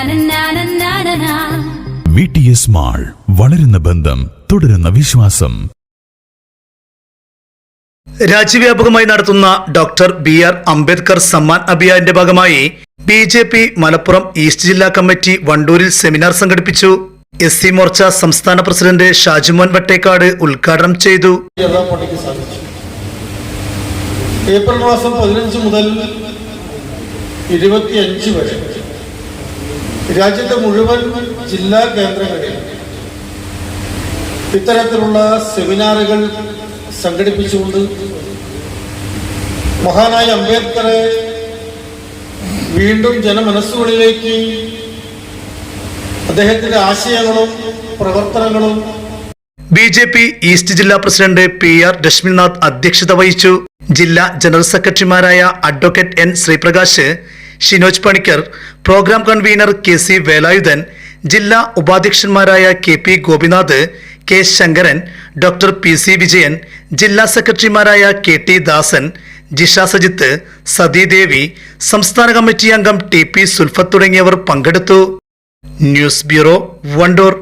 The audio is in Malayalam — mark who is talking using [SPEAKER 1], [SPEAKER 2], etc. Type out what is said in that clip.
[SPEAKER 1] Na-na-na-na-na-na-na.
[SPEAKER 2] V T S mall വളരുന്ന ബന്ധം തുടരുന്ന വിശ്വാസം.
[SPEAKER 3] രാജ്യവ്യാപകമായി നടത്തുന്ന doctor B R Ambedkar Samman അഭിയാന്റെ ഭാഗമായി B J P Malappuram east ജില്ലാ കമ്മിറ്റി വണ്ടൂരിൽ സെമിനാർ സംഘടിപ്പിച്ചു. എസ് സി മോർച്ച സംസ്ഥാന പ്രസിഡന്റ് ഷാജുമോൻ വട്ടേക്കാട് ഉദ്ഘാടനം ചെയ്തു.
[SPEAKER 4] ഏപ്രിൽ മാസം പതിനഞ്ച് മുതൽ ഇരുപത്തിയഞ്ച് വരെ രാജ്യത്തെ മുഴുവൻ ജില്ലാ കേന്ദ്രങ്ങളിൽ ഇത്തരത്തിലുള്ള സെമിനാറുകൾ സംഘടിപ്പിച്ചുകൊണ്ട് മഹാനായ അംബേദ്കറെ വീണ്ടും ജനമനസ്സുകളിലേക്ക് അദ്ദേഹത്തിന്റെ ആശയങ്ങളും പ്രവർത്തനങ്ങളും
[SPEAKER 3] ബി ജെ പി ഈസ്റ്റ് ജില്ലാ പ്രസിഡന്റ് പി ആർ രശ്മിനാഥ് അധ്യക്ഷത വഹിച്ചു. ജില്ലാ ജനറൽ സെക്രട്ടറിമാരായ advocate N Sreeprakash Shinoj Panicker program convener K C Velayudhan ജില്ലാ ഉപാധ്യക്ഷന്മാരായ K P Gopinath K Sankaran doctor P C Vijayan ജില്ലാ സെക്രട്ടറിമാരായ കെ ടി ദാസൻ ജിഷ സജിത്ത് സതീദേവി സംസ്ഥാന കമ്മിറ്റി അംഗം ടി പി സുൽഫത്ത് തുടങ്ങിയവർ പങ്കെടുത്തു. News bureau Wandoor.